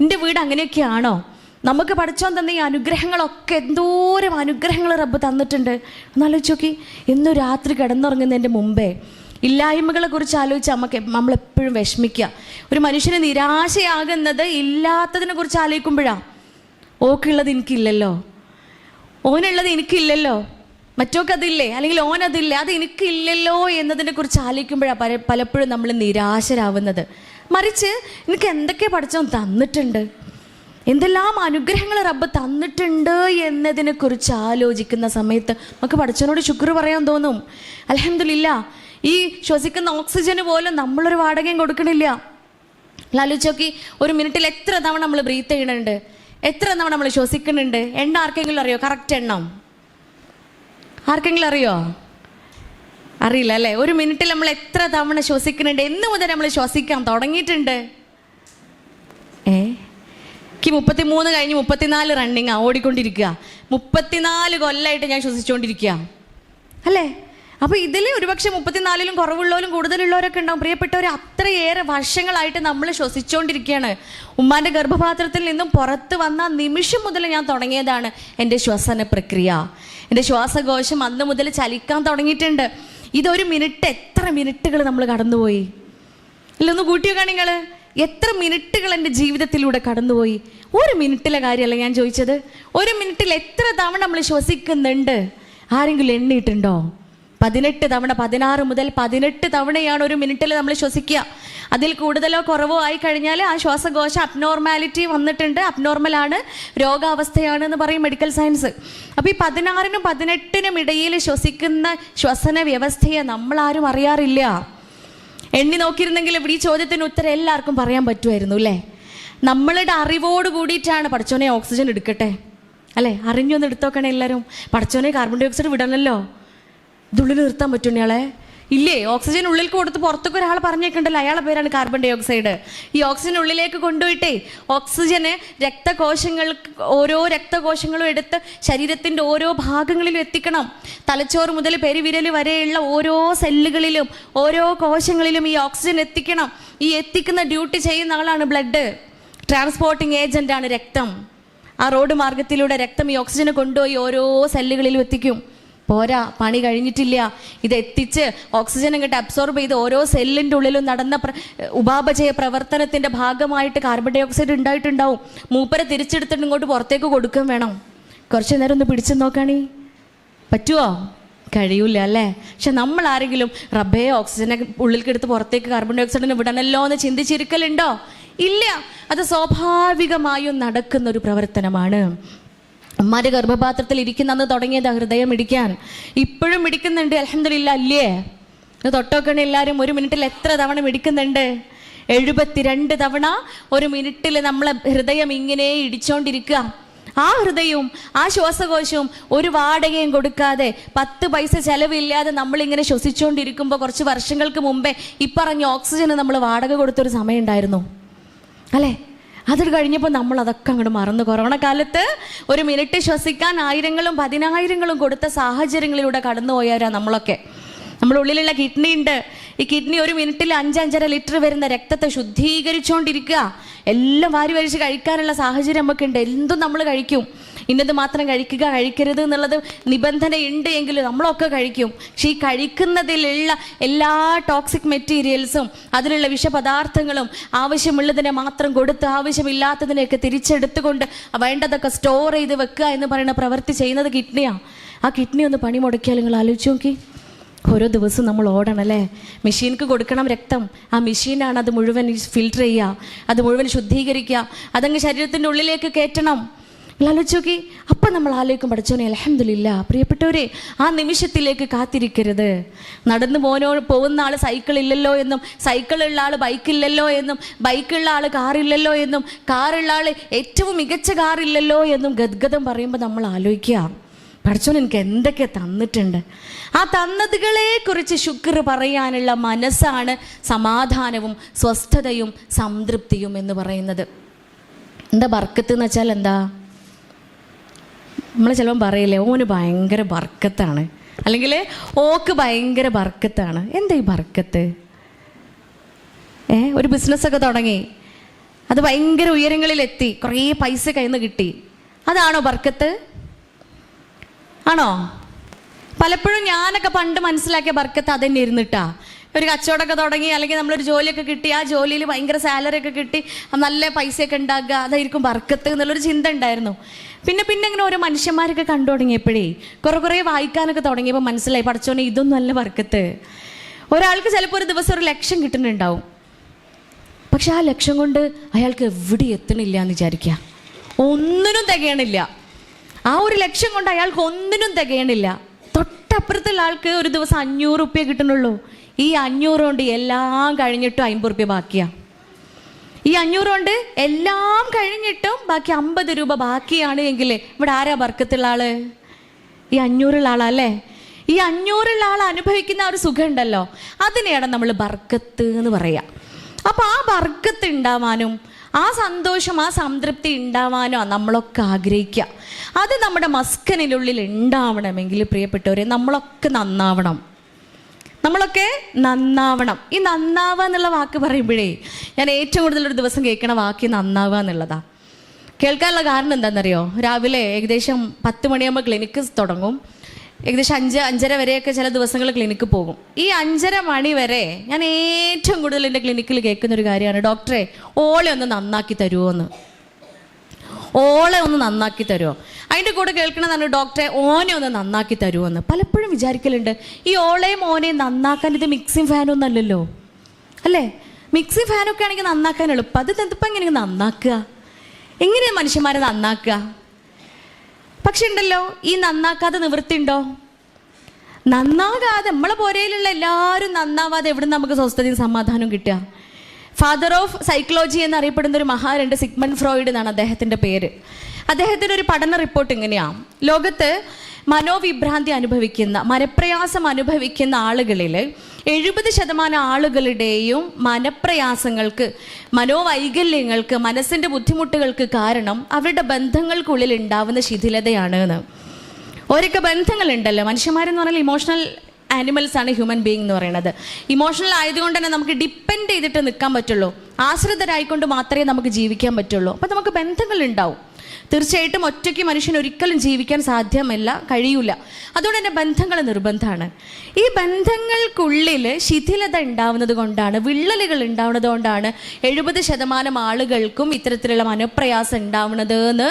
എന്റെ വീട് അങ്ങനെയൊക്കെയാണോ? നമുക്ക് പഠിച്ചോൻ തന്ന ഈ അനുഗ്രഹങ്ങളൊക്കെ എന്തോരം അനുഗ്രഹങ്ങൾ റബ്ബ് തന്നിട്ടുണ്ട്. എന്നാലോചിച്ച് നോക്കി. ഇന്നു രാത്രി കിടന്നുറങ്ങുന്നതിന്റെ മുമ്പേ ഇല്ലായ്മകളെ കുറിച്ച് ആലോചിച്ച് നമുക്ക് നമ്മളെപ്പോഴും വിഷമിക്കുക. ഒരു മനുഷ്യന് നിരാശയാകുന്നത് ഇല്ലാത്തതിനെ കുറിച്ച് ആലോചിക്കുമ്പോഴാണ് ഓക്കുള്ളത് എനിക്കില്ലല്ലോ. ഓനുള്ളത് എനിക്കില്ലല്ലോ. മറ്റോക്ക് അതില്ലേ? അല്ലെങ്കിൽ ഓൻ അതില്ലേ? അത് എനിക്കില്ലല്ലോ എന്നതിനെ കുറിച്ച് ആലോചിക്കുമ്പോഴാണ് പല പലപ്പോഴും നമ്മൾ നിരാശരാവുന്നത്. മറിച്ച് എനിക്ക് എന്തൊക്കെ പഠിച്ചോ തന്നിട്ടുണ്ട്? എന്തെല്ലാം അനുഗ്രഹങ്ങൾ റബ്ബ് തന്നിട്ടുണ്ട് എന്നതിനെ കുറിച്ച് ആലോചിക്കുന്ന സമയത്ത് നമുക്ക് പഠിച്ചവനോട് ശുക്ർ പറയാൻ തോന്നും. അലഹമില്ല ഈ ശ്വസിക്കുന്ന ഓക്സിജന് പോലും നമ്മളൊരു വാടകയും കൊടുക്കണില്ല. ലാലുച്ചോക്കി ഒരു മിനിറ്റിൽ എത്ര തവണ നമ്മൾ ബ്രീത്ത് ചെയ്യണുണ്ട്? എത്ര തവണ നമ്മൾ ശ്വസിക്കുന്നുണ്ട്? എണ്ണ ആർക്കെങ്കിലും അറിയോ? കറക്റ്റ് എണ്ണം. ആർക്കെങ്കിലും അറിയോ? അറിയില്ല അല്ലേ? ഒരു മിനിറ്റിൽ നമ്മൾ എത്ര തവണ ശ്വസിക്കുന്നുണ്ട്? എന്ന് മുതൽ നമ്മൾ ശ്വസിക്കാൻ തുടങ്ങിയിട്ടുണ്ട്. ഏ? എനിക്ക് മുപ്പത്തിമൂന്ന് കഴിഞ്ഞ് മുപ്പത്തിനാല് റണ്ണിങ് ആ ഓടിക്കൊണ്ടിരിക്കുക. മുപ്പത്തിനാല് കൊല്ലമായിട്ട് ഞാൻ ശ്വസിച്ചുകൊണ്ടിരിക്കുക അല്ലേ? അപ്പോൾ ഇതിൽ ഒരുപക്ഷെ മുപ്പത്തിനാലിലും കുറവുള്ളവരും കൂടുതലുള്ളവരൊക്കെ ഉണ്ടാവും. പ്രിയപ്പെട്ടവർ അത്രയേറെ വർഷങ്ങളായിട്ട് നമ്മൾ ശ്വസിച്ചുകൊണ്ടിരിക്കുകയാണ് ഉമ്മാന്റെ ഗർഭപാത്രത്തിൽ നിന്നും പുറത്ത് വന്ന നിമിഷം മുതൽ ഞാൻ തുടങ്ങിയതാണ് എന്റെ ശ്വസന പ്രക്രിയ. എന്റെ ശ്വാസകോശം അന്ന് മുതൽ ചലിക്കാൻ തുടങ്ങിയിട്ടുണ്ട്. ഇതൊരു മിനിറ്റ് എത്ര മിനിറ്റുകൾ നമ്മൾ കടന്നുപോയി? ഇല്ലൊന്ന് കൂട്ടിയോ നിങ്ങൾ എത്ര മിനിറ്റുകൾ എന്റെ ജീവിതത്തിലൂടെ കടന്നുപോയി? ഒരു മിനിറ്റിലെ കാര്യമല്ല ഞാൻ ചോദിച്ചത്. ഒരു മിനിറ്റിൽ എത്ര തവണ നമ്മൾ ശ്വസിക്കുന്നുണ്ട്? ആരെങ്കിലും എണ്ണിയിട്ടുണ്ടോ? പതിനെട്ട് തവണ പതിനാറ് മുതൽ പതിനെട്ട് തവണയാണ് ഒരു മിനിറ്റിൽ നമ്മൾ ശ്വസിക്കുക. അതിൽ കൂടുതലോ കുറവോ ആയി കഴിഞ്ഞാൽ ആ ശ്വാസകോശ അബ്നോർമാലിറ്റി വന്നിട്ടുണ്ട്. അബ്നോർമലാണ് രോഗാവസ്ഥയാണ് എന്ന് പറയും മെഡിക്കൽ സയൻസ് അപ്പോൾ ഈ പതിനാറിനും പതിനെട്ടിനും ഇടയിൽ ശ്വസിക്കുന്ന ശ്വസന വ്യവസ്ഥയെ നമ്മളാരും അറിയാറില്ല. എണ്ണി നോക്കിയിരുന്നെങ്കിൽ ഇവിടെ ഈ ചോദ്യത്തിന് ഉത്തരം എല്ലാവർക്കും പറയാൻ പറ്റുമായിരുന്നു അല്ലേ? നമ്മളുടെ അറിവോട് കൂടിയിട്ടാണ് പഠിച്ചോനെ ഓക്സിജൻ എടുക്കട്ടെ. അല്ലേ? അറിഞ്ഞൊന്ന് എടുത്തോക്കണേ എല്ലാവരും. പഠിച്ചോനെ കാർബൺ ഡൈ ഓക്സൈഡ് വിടണമല്ലോ ഇതുള്ളിൽ നിർത്താൻ പറ്റുന്ന ഇയാളെ? ഇല്ലേ ഓക്സിജൻ ഉള്ളിൽ കൊടുത്ത് പുറത്തേക്ക് ഒരാൾ പറഞ്ഞേക്കണ്ടല്ലോ. അയാളെ പേരാണ് കാർബൺ ഡൈ ഓക്സൈഡ് ഈ ഓക്സിജൻ ഉള്ളിലേക്ക് കൊണ്ടുപോയിട്ടേ ഓക്സിജന് രക്തകോശങ്ങൾ ഓരോ രക്തകോശങ്ങളും എടുത്ത് ശരീരത്തിന്റെ ഓരോ ഭാഗങ്ങളിലും എത്തിക്കണം. തലച്ചോറ് മുതൽ പെരുവിരൽ വരെയുള്ള ഓരോ സെല്ലുകളിലും ഓരോ കോശങ്ങളിലും ഈ ഓക്സിജൻ എത്തിക്കണം. ഈ എത്തിക്കുന്ന ഡ്യൂട്ടി ചെയ്യുന്ന ആളാണ് ബ്ലഡ് ട്രാൻസ്പോർട്ടിങ് ഏജന്റാണ് രക്തം. ആ റോഡ് മാർഗത്തിലൂടെ രക്തം ഈ ഓക്സിജനെ കൊണ്ടുപോയി ഓരോ സെല്ലുകളിലും എത്തിക്കും. പോരാ പണി കഴിഞ്ഞിട്ടില്ല. ഇത് എത്തിച്ച് ഓക്സിജൻ ഇങ്ങോട്ട് അബ്സോർബ് ചെയ്ത് ഓരോ സെല്ലിന്റെ ഉള്ളിലും നടന്ന ഉപാപചയ പ്രവർത്തനത്തിന്റെ ഭാഗമായിട്ട് കാർബൺ ഡൈ ഓക്സൈഡ് ഉണ്ടായിട്ടുണ്ടാവും. മൂപ്പരെ തിരിച്ചെടുത്തിട്ട് ഇങ്ങോട്ട് പുറത്തേക്ക് കൊടുക്കുകയും വേണം. കുറച്ച് നേരം ഒന്ന് പിടിച്ചു നോക്കണേ. പറ്റുമോ കഴിയൂല അല്ലേ? പക്ഷെ നമ്മൾ ആരെങ്കിലും റബ്ബേ ഓക്സിജനെ ഉള്ളിലേക്ക് എടുത്ത് പുറത്തേക്ക് കാർബൺ ഡൈ ഓക്സൈഡിനെ വിടണല്ലോ എന്ന് ചിന്തിച്ചിരിക്കലുണ്ടോ? ഇല്ല. അത് സ്വാഭാവികമായും നടക്കുന്ന ഒരു പ്രവർത്തനമാണ്. ഉമ്മാന്റെ ഗർഭപാത്രത്തിൽ ഇരിക്കുന്ന തുടങ്ങിയത് ഹൃദയം ഇടിക്കാൻ. ഇപ്പോഴും ഇടിക്കുന്നുണ്ട് അലഹമില്ല അല്ലേ? തൊട്ടൊക്കെ എല്ലാവരും ഒരു മിനിറ്റിൽ എത്ര തവണ ഇടിക്കുന്നുണ്ട് എഴുപത്തിരണ്ട് തവണ ഒരു മിനിറ്റിൽ നമ്മളെ ഹൃദയം ഇങ്ങനെ ഇടിച്ചോണ്ടിരിക്കുക. ആ ഹൃദയവും ആ ശ്വാസകോശവും ഒരു വാടകയും കൊടുക്കാതെ പത്ത് പൈസ ചെലവില്ലാതെ നമ്മളിങ്ങനെ ശ്വസിച്ചുകൊണ്ടിരിക്കുമ്പോൾ കുറച്ച് വർഷങ്ങൾക്ക് മുമ്പേ ഇപ്പറഞ്ഞ ഓക്സിജന് നമ്മൾ വാടക കൊടുത്തൊരു സമയം ഉണ്ടായിരുന്നു അല്ലേ? അത് കഴിഞ്ഞപ്പോൾ നമ്മൾ അതൊക്കെ അങ്ങോട്ട് മറന്നു കൊറോണ കാലത്ത് ഒരു മിനിറ്റ് ശ്വസിക്കാൻ ആയിരങ്ങളും പതിനായിരങ്ങളും കൊടുത്ത സാഹചര്യങ്ങളിലൂടെ കടന്നുപോയവരാ നമ്മളൊക്കെ. നമ്മുടെ ഉള്ളിലുള്ള കിഡ്നി ഉണ്ട്. ഈ കിഡ്നി ഒരു മിനിറ്റിൽ അഞ്ചഞ്ചര ലിറ്റർ വരുന്ന രക്തത്തെ ശുദ്ധീകരിച്ചുകൊണ്ടിരിക്കുക എല്ലാം വാരി വരിച്ച് കഴിക്കാനുള്ള സാഹചര്യം നമുക്കുണ്ട്. എന്തും നമ്മൾ കഴിക്കും. ഇന്നത് മാത്രം കഴിക്കുക കഴിക്കരുത് എന്നുള്ളത് നിബന്ധന ഉണ്ട് എങ്കിൽ നമ്മളൊക്കെ കഴിക്കും. പക്ഷേ ഈ കഴിക്കുന്നതിലുള്ള എല്ലാ ടോക്സിക് മെറ്റീരിയൽസും അതിലുള്ള വിഷപദാർത്ഥങ്ങളും ആവശ്യമുള്ളതിനെ മാത്രം കൊടുത്ത് ആവശ്യമില്ലാത്തതിനെയൊക്കെ തിരിച്ചെടുത്തുകൊണ്ട് വേണ്ടതൊക്കെ സ്റ്റോർ ചെയ്ത് വെക്കുക എന്ന് പറയുന്ന പ്രവൃത്തി ചെയ്യുന്നത് കിഡ്നിയാണ് ആ കിഡ്നി ഒന്ന് പണി മുടക്കിയാൽ നിങ്ങൾ ആലോചിച്ച് നോക്കി. ഓരോ ദിവസവും നമ്മൾ ഓടണം അല്ലേ? മെഷീനിക്ക് കൊടുക്കണം രക്തം. ആ മെഷീനാണ് അത് മുഴുവൻ ഫിൽട്ടർ ചെയ്യുക അത് മുഴുവൻ ശുദ്ധീകരിക്കുക അതങ്ങ് ശരീരത്തിന്റെ ഉള്ളിലേക്ക് കയറ്റണം. ആലോചിച്ച് നോക്കി. അപ്പം നമ്മൾ ആലോചിക്കും പഠിച്ചോനെ അലഹമില്ല പ്രിയപ്പെട്ടവരെ ആ നിമിഷത്തിലേക്ക് കാത്തിരിക്കരുത്. നടന്നു പോനോ പോകുന്ന ആൾ സൈക്കിൾ ഇല്ലല്ലോ എന്നും സൈക്കിൾ ഉള്ള ആൾ ബൈക്കില്ലല്ലോ എന്നും ബൈക്കുള്ള ആൾ കാറില്ലല്ലോ എന്നും കാറുള്ള ആൾ ഏറ്റവും മികച്ച കാറില്ലല്ലോ എന്നും ഗദ്ഗതം പറയുമ്പോൾ നമ്മൾ ആലോചിക്കുക. പഠിച്ചോൻ എനിക്ക് എന്തൊക്കെ തന്നിട്ടുണ്ട്. ആ തന്നതുകളെ കുറിച്ച് ശുക്ർ പറയാനുള്ള മനസ്സാണ് സമാധാനവും സ്വസ്ഥതയും സംതൃപ്തിയും എന്ന് പറയുന്നത്. എന്താ ബർക്കത്ത് എന്ന് വെച്ചാൽ എന്താ? നമ്മൾ ചിലപ്പം പറയില്ലേ ഓന് ഭയങ്കര ബർക്കത്താണ്. അല്ലെങ്കിൽ ഓക്ക് ഭയങ്കര ബർക്കത്താണ്. എന്താ ഈ ബർക്കത്ത്? ഏ ഒരു ബിസിനസ്സൊക്കെ തുടങ്ങി. അത് ഭയങ്കര ഉയരങ്ങളിലെത്തി. കുറേ പൈസ കയ്യിൽ നിന്ന് കിട്ടി. അതാണോ ബർക്കത്ത്? ആണോ? പലപ്പോഴും ഞാനൊക്കെ പണ്ട് മനസ്സിലാക്കിയ ബർക്കത്ത് അതന്നെ ഇരുന്നിട്ടാ ഒരു കച്ചവടമൊക്കെ തുടങ്ങി അല്ലെങ്കിൽ നമ്മളൊരു ജോലിയൊക്കെ കിട്ടി ആ ജോലിയിൽ ഭയങ്കര സാലറി ഒക്കെ കിട്ടി നല്ല പൈസയൊക്കെ ഉണ്ടാക്കുക അതായിരിക്കും ബർക്കത്ത് എന്നുള്ളൊരു ചിന്ത ഉണ്ടായിരുന്നു. പിന്നെ പിന്നെ ഇങ്ങനെ ഓരോ മനുഷ്യന്മാരൊക്കെ കണ്ടു തുടങ്ങിയപ്പോഴേ കുറെ കുറേ വായിക്കാനൊക്കെ തുടങ്ങിയപ്പോൾ മനസ്സിലായി പഠിച്ചോനെ ഇതൊന്നും അല്ല വർക്കത്ത്. ഒരാൾക്ക് ചിലപ്പോൾ ഒരു ദിവസം ഒരു ലക്ഷം കിട്ടുന്നുണ്ടാവും. പക്ഷെ ആ ലക്ഷം കൊണ്ട് അയാൾക്ക് എവിടെ എത്തണില്ല എന്ന് വിചാരിക്കുക ഒന്നിനും തികയണില്ല. ആ ഒരു ലക്ഷം കൊണ്ട് അയാൾക്ക് ഒന്നിനും തികയണില്ല. തൊട്ടപ്പുറത്തുള്ള ആൾക്ക് ഒരു ദിവസം അഞ്ഞൂറ് റുപ്യ കിട്ടണുള്ളൂ ഈ അഞ്ഞൂറ് കൊണ്ട് എല്ലാം കഴിഞ്ഞിട്ടും അമ്പത് റുപ്യ ബാക്കിയാ. ഈ അഞ്ഞൂറ് കൊണ്ട് എല്ലാം കഴിഞ്ഞിട്ടും ബാക്കി അമ്പത് രൂപ ബാക്കിയാണ് എങ്കിൽ ഇവിടെ ആരാ ബർക്കത്തുള്ള ആൾ? ഈ അഞ്ഞൂറുള്ള ആളല്ലേ ഈ അഞ്ഞൂറുള്ള ആൾ അനുഭവിക്കുന്ന ഒരു സുഖം ഉണ്ടല്ലോ അതിനെയാണ് നമ്മൾ ബർക്കത്ത് എന്ന് പറയാ. അപ്പൊ ആ ബർക്കത്ത് ഉണ്ടാവാനും ആ സന്തോഷം ആ സംതൃപ്തി ഉണ്ടാവാനോ നമ്മളൊക്കെ ആഗ്രഹിക്കുക അത് നമ്മുടെ മസ്കനിലുള്ളിൽ ഉണ്ടാവണമെങ്കിൽ പ്രിയപ്പെട്ടവരെ നമ്മളൊക്കെ നന്നാവണം. നമ്മളൊക്കെ നന്നാവണം. ഈ നന്നാവുക എന്നുള്ള വാക്ക് പറയുമ്പോഴേ ഞാൻ ഏറ്റവും കൂടുതൽ ഒരു ദിവസം കേൾക്കണ വാക്ക് നന്നാവുക എന്നുള്ളതാ. കേൾക്കാനുള്ള കാരണം എന്താണെന്നറിയോ? രാവിലെ ഏകദേശം പത്ത് മണിയാകുമ്പോൾ ക്ലിനിക്ക് തുടങ്ങും. ഏകദേശം അഞ്ച് അഞ്ചര വരെയൊക്കെ ചില ദിവസങ്ങൾ ക്ലിനിക്ക് പോകും. ഈ അഞ്ചര മണി വരെ ഞാൻ ഏറ്റവും കൂടുതൽ എന്റെ ക്ലിനിക്കിൽ കേൾക്കുന്ന ഒരു കാര്യമാണ് ഡോക്ടറെ ഓളെ ഒന്ന് നന്നാക്കി തരുമോ എന്ന് ഓളെ ഒന്ന് നന്നാക്കി തരുമോ അതിന്റെ കൂടെ കേൾക്കണതാണ് ഡോക്ടറെ ഓനെ ഒന്ന് നന്നാക്കി തരുമോ എന്ന്. പലപ്പോഴും വിചാരിക്കലുണ്ട് ഈ ഓളെയും ഓനെയും നന്നാക്കാൻ ഇത് മിക്സിങ് ഫാനൊന്നും അല്ലല്ലോ. അല്ലേ? മിക്സിങ് ഫാനൊക്കെ ആണെങ്കിൽ നന്നാക്കാൻ എളുപ്പം. അത് എന്തിപ്പം എങ്ങനെ നന്നാക്കുക? എങ്ങനെയാണ് മനുഷ്യന്മാരെ നന്നാക്കുക? പക്ഷെ ഉണ്ടല്ലോ ഈ നന്നാക്കാതെ നിവൃത്തിയുണ്ടോ? നന്നാകാതെ നമ്മളെ പോരയിലുള്ള എല്ലാവരും നന്നാവാതെ എവിടെ നമുക്ക് സ്വസ്ഥതയും സമാധാനവും കിട്ടുക? ഫാദർ ഓഫ് സൈക്കോളജി എന്നറിയപ്പെടുന്ന ഒരു മഹാരുണ്ട് സിഗ്മൻ ഫ്രോയിഡ് എന്നാണ് അദ്ദേഹത്തിന്റെ പേര്. അദ്ദേഹത്തിന്റെ ഒരു പഠന റിപ്പോർട്ട് ഇങ്ങനെയാണ് ലോകത്ത് മനോവിഭ്രാന്തി അനുഭവിക്കുന്ന മനപ്രയാസം അനുഭവിക്കുന്ന ആളുകളിൽ എഴുപത് ശതമാനം ആളുകളുടെയും മനപ്രയാസങ്ങൾക്ക് മനോവൈകല്യങ്ങൾക്ക് മനസ്സിന്റെ ബുദ്ധിമുട്ടുകൾക്ക് കാരണം അവരുടെ ബന്ധങ്ങൾക്കുള്ളിൽ ഉണ്ടാവുന്ന ശിഥിലതയാണ് എന്ന്. ഓരൊക്കെ ബന്ധങ്ങളുണ്ടല്ലോ. മനുഷ്യന്മാരെന്ന് പറഞ്ഞാൽ ഇമോഷണൽ ആനിമൽസ് ആണ് ഹ്യൂമൻ ബീങ് എന്ന് പറയുന്നത്. ഇമോഷണൽ ആയതുകൊണ്ട് തന്നെ നമുക്ക് ഡിപ്പെൻഡ് ചെയ്തിട്ട് നിൽക്കാൻ പറ്റുള്ളൂ. ആശ്രിതരായിക്കൊണ്ട് മാത്രമേ നമുക്ക് ജീവിക്കാൻ പറ്റുള്ളൂ. അപ്പം നമുക്ക് ബന്ധങ്ങൾ ഉണ്ടാവും തീർച്ചയായിട്ടും ഒറ്റയ്ക്ക് മനുഷ്യൻ ഒരിക്കലും ജീവിക്കാൻ സാധ്യമല്ല കഴിയൂല. അതുകൊണ്ട് തന്നെ ബന്ധങ്ങൾ നിർബന്ധമാണ്. ഈ ബന്ധങ്ങൾക്കുള്ളിൽ ശിഥിലത ഉണ്ടാവുന്നത് കൊണ്ടാണ് വിള്ളലുകൾ ഉണ്ടാവുന്നത് കൊണ്ടാണ് എഴുപത് ശതമാനം ആളുകൾക്കും ഇത്തരത്തിലുള്ള മനപ്രയാസം ഉണ്ടാവുന്നത് എന്ന്